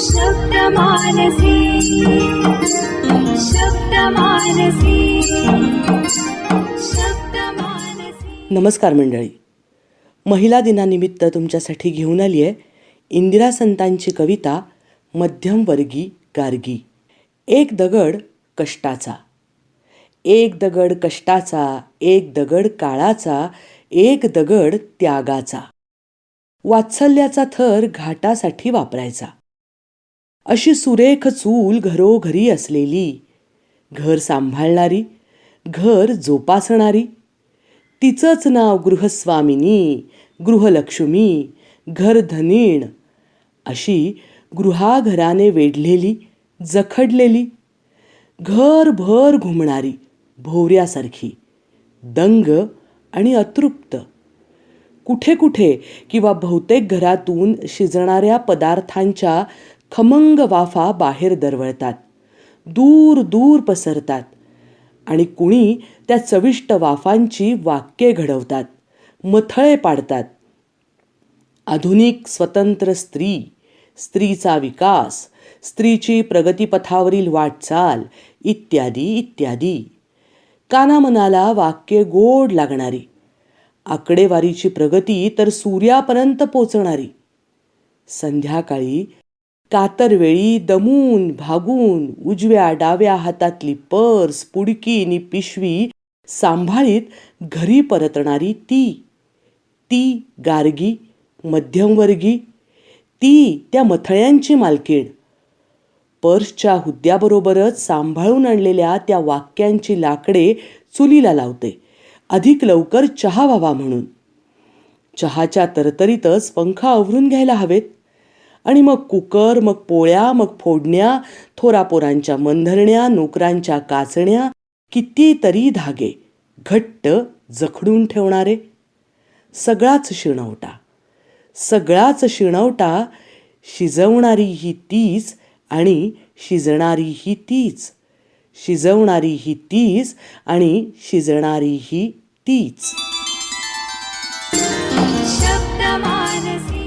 शब्दमानसे शब्दमानसे शब्दमानसे नमस्कार मंडळी. महिला दिनानिमित्त तुमच्यासाठी घेऊन आली आहे इंदिरा संतांची कविता मध्यमवर्गी गार्गी. एक दगड कष्टाचा. एक दगड कष्टाचा एक दगड काळाचा एक दगड त्यागाचा. वात्सल्याचा थर घाटासाठी वापरायचा. अशी सुरेख चूल घरोघरी असलेली. घर सांभाळणारी घर जोपासणारी. तिचंच नाव गृहस्वामिनी गृहलक्ष्मी घरधनीण अशी गृहाघराने वेढलेली जखडलेली. घरभर घुमणारी भोवऱ्यासारखी. दंग आणि अतृप्त. कुठे कुठे किंवा बहुतेक घरातून शिजणाऱ्या पदार्थांच्या खमंग वाफा बाहेर दरवळतात. दूर दूर पसरतात. आणि कुणी त्या चविष्ट वाफांची वाक्ये घडवतात. मथळे पाडतात. आधुनिक स्वतंत्र स्त्री स्त्रीचा विकास स्त्रीची प्रगतीपथावरील वाटचाल इत्यादी इत्यादी. कानामनाला वाक्य गोड लागणारी. आकडेवारीची प्रगती तर सूर्यापर्यंत पोचणारी. संध्याकाळी कातरवेळी दमून भागून उजव्या डाव्या हातातली पर्स पुडकी आणि पिशवी सांभाळीत घरी परतणारी ती. ती गार्गी मध्यमवर्गी ती त्या मथळ्यांची मालकीण. पर्सच्या हुद्द्याबरोबरच सांभाळून आणलेल्या त्या वाक्यांची लाकडे चुलीला लावते. अधिक लवकर चहा व्हावा म्हणून. चहाच्या तरतरीतच पंखा आवरून घ्यायला हवेत. आणि मग कुकर मग पोळ्या मग फोडण्या थोरापोरांच्या मंधरण्या नोकरांच्या काचण्या कितीतरी धागे घट्ट जखडून ठेवणारे. सगळाच शिणवटा सगळाच शिणवटा शिजवणारी ही तीच आणि शिजणारी ही तीच शिजवणारी ही तीच आणि शिजणारी ही तीच. शब्दमानसे